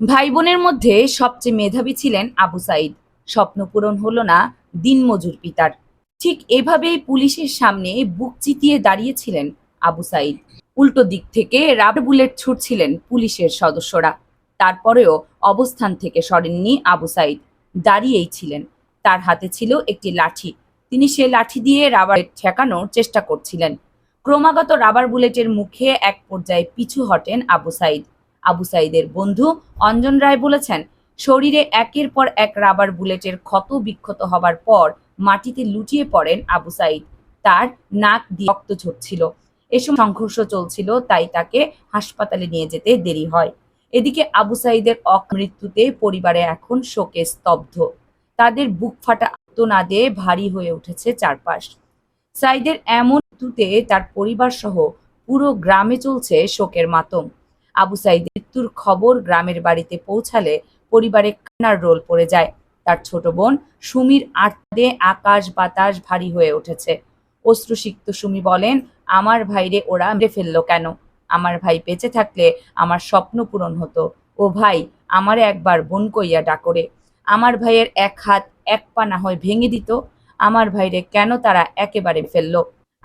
ভাই বোনের মধ্যে সবচেয়ে মেধাবী ছিলেন আবু সাইদ। স্বপ্ন পূরণ হলো না দিনমজুর পিতার। ঠিক এভাবেই পুলিশের সামনে বুক চিতিয়ে দাঁড়িয়েছিলেন আবু সাইদ। উল্টো দিক থেকে রাবার বুলেট ছুটছিলেন পুলিশের সদস্যরা। তারপরেও অবস্থান থেকে সরেননি আবু সাইদ। দাঁড়িয়েই ছিলেন। তার হাতে ছিল একটি লাঠি। তিনি সে লাঠি দিয়ে রাবার ঠেকানোর চেষ্টা করছিলেন। ক্রমাগত রাবার বুলেটের মুখে এক পর্যায়ে পিছু হটেন আবু সাইদ। আবু সাইদের বন্ধু অঞ্জন রায় বলেছেন, শরীরে একের পর এক রাবার বুলেটের ক্ষত বিক্ষত হবার পর মাটিতে লুটিয়ে পড়েন আবু সাইদ। তার নাক দিয়ে রক্ত ঝরছিল। এসব সংঘর্ষ চলছিল, তাই তাকে হাসপাতালে নিয়ে যেতে দেরি হয়। এদিকে আবু সাইদের অমৃত্যুতে পরিবারে এখন শোকে স্তব্ধ। তাদের বুক ফাটা আত্মনাদে ভারী হয়ে উঠেছে চারপাশ। সাইদের এমন মৃত্যুতে তার পরিবার সহ পুরো গ্রামে চলছে শোকের মাতম। আবু সাইদের মৃত্যুর খবর গ্রামের বাড়িতে পৌঁছালে পরিবারে কান্নার রোল পড়ে যায়। তার ছোট বোন সুমির আর্তনাদে আকাশ বাতাস ভারী হয়ে উঠেছে। অশ্রুসিক্ত সুমি বলেন, আমার ভাইরে ওরা মেরে ফেলল কেন? আমার ভাই বেঁচে থাকলে আমার স্বপ্ন পূরণ হতো। ও ভাই, আমারে একবার বোন কইয়া ডাকরে। আমার ভাইয়ের এক হাত এক পা না হয় ভেঙে দিত। আমার ভাইরে কেন তারা একেবারে ফেলল?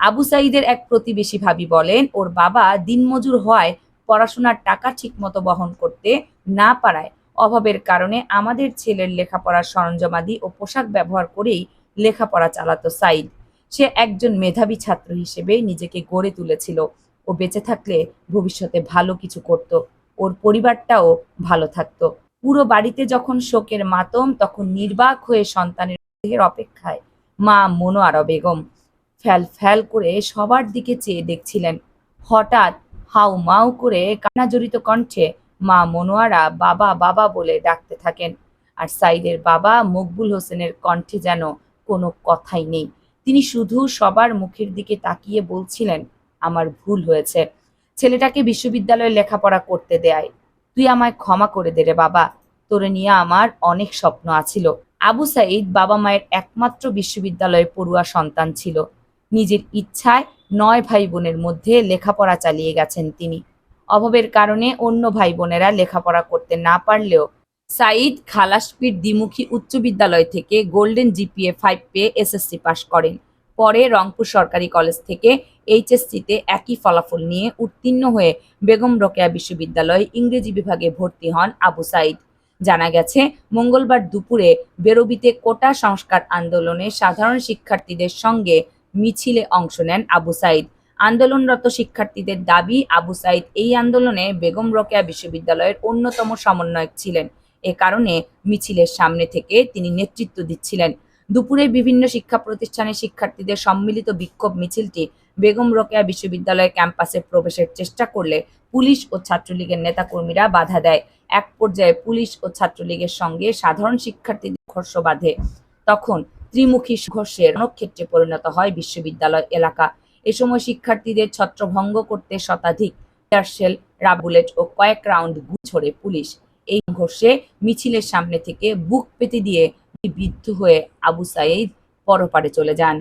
আবু সাইদের এক প্রতিবেশী ভাবি বলেন, ওর বাবা দিনমজুর হওয়ায় পড়াশোনার টাকা ঠিকমতো বহন করতে না পারায় অভাবের কারণে আমাদের ছেলের লেখাপড়ার সরঞ্জামাদি ও পোশাক ব্যবহার করেই লেখাপড়া চালাতো সাইদ। সে একজন মেধাবী ছাত্র হিসেবে নিজেকে গড়ে তুলেছিল ও বেঁচে থাকলে ভবিষ্যতে ভালো কিছু করত। ওর পরিবারটাও ভালো থাকতো। পুরো বাড়িতে যখন শোকের মাতম, তখন নির্বাক হয়ে সন্তানের দেহের অপেক্ষায় মা মনোয়ারা বেগম ফ্যাল ফ্যাল করে সবার দিকে চেয়ে দেখছিলেন। হঠাৎ হাউ মাউ করে কান্নাজড়িত কণ্ঠে মা মনোয়ারা বাবা বাবা বলে ডাকতে থাকেন। আর সাইদের বাবা মকবুল হোসেনের কণ্ঠে যেন কোনো কথাই নেই। তিনি শুধু সবার মুখের দিকে তাকিয়ে বলছিলেন, আমার ভুল হয়েছে। ছেলেটাকে বিশ্ববিদ্যালয়ে লেখাপড়া করতে দেয়। তুই আমায় ক্ষমা করে দে রে বাবা। তোরে নিয়ে আমার অনেক স্বপ্ন আছিল। আবু সাইদ বাবা মায়ের একমাত্র বিশ্ববিদ্যালয়ে পড়ুয়া সন্তান ছিল। নিজের ইচ্ছায় নয় ভাই বোনের মধ্যে লেখাপড়া চালিয়ে গেছেন তিনি। অভাবের কারণে অন্য ভাই বোনেরা লেখাপড়া করতে না পারলেও সাইদ খালাসপির দ্বিমুখী উচ্চ বিদ্যালয় থেকে গোল্ডেন জিপিএ ফাইভ পেয়ে এসএসসি পাশ করেন। পরে রংপুর সরকারি কলেজ থেকে এইচএসসিতে একই ফলাফল নিয়ে উত্তীর্ণ হয়ে বেগম রোকেয়া বিশ্ববিদ্যালয়ে ইংরেজি বিভাগে ভর্তি হন আবু সাইদ জানা গেছে, মঙ্গলবার দুপুরে বেরোবিতে কোটা সংস্কার আন্দোলনে সাধারণ শিক্ষার্থীদের সঙ্গে মিছিলে অংশ নেন আবু সাইদ। আন্দোলনরত শিক্ষার্থীদের দাবি, আবু সাইদ এই আন্দোলনে বেগম রোকেয়া বিশ্ববিদ্যালয়ের অন্যতম সমন্বয়ক ছিলেন। এ কারণে মিছিলের সামনে থেকে তিনি নেতৃত্ব দিচ্ছিলেন। দুপুরে বিভিন্ন শিক্ষা প্রতিষ্ঠানের শিক্ষার্থীদের সম্মিলিত বিক্ষোভ মিছিলটি বেগম রোকেয়া বিশ্ববিদ্যালয় ক্যাম্পাসে প্রবেশের চেষ্টা করলে পুলিশ ও ছাত্রলীগের নেতাকর্মীরা বাধা দেয়। এক পর্যায়ে পুলিশ ও ছাত্রলীগের সঙ্গে সাধারণ শিক্ষার্থীদের ঘর্ষ বাঁধে। তখন ত্রিমুখী সংঘর্ষের রণক্ষেত্রে পরিণত হয় বিশ্ববিদ্যালয় এলাকা। এ সময় শিক্ষার্থীদের ছত্রভঙ্গ করতে শতাধিক রাবুলেট ও কয়েক রাউন্ড গুলি ছোড়ে পুলিশ। এই সংঘর্ষে মিছিলের সামনে থেকে বুক পেতে দিয়ে বিদ্ধ হয়ে আবু সাইদ পরপারে চলে যান।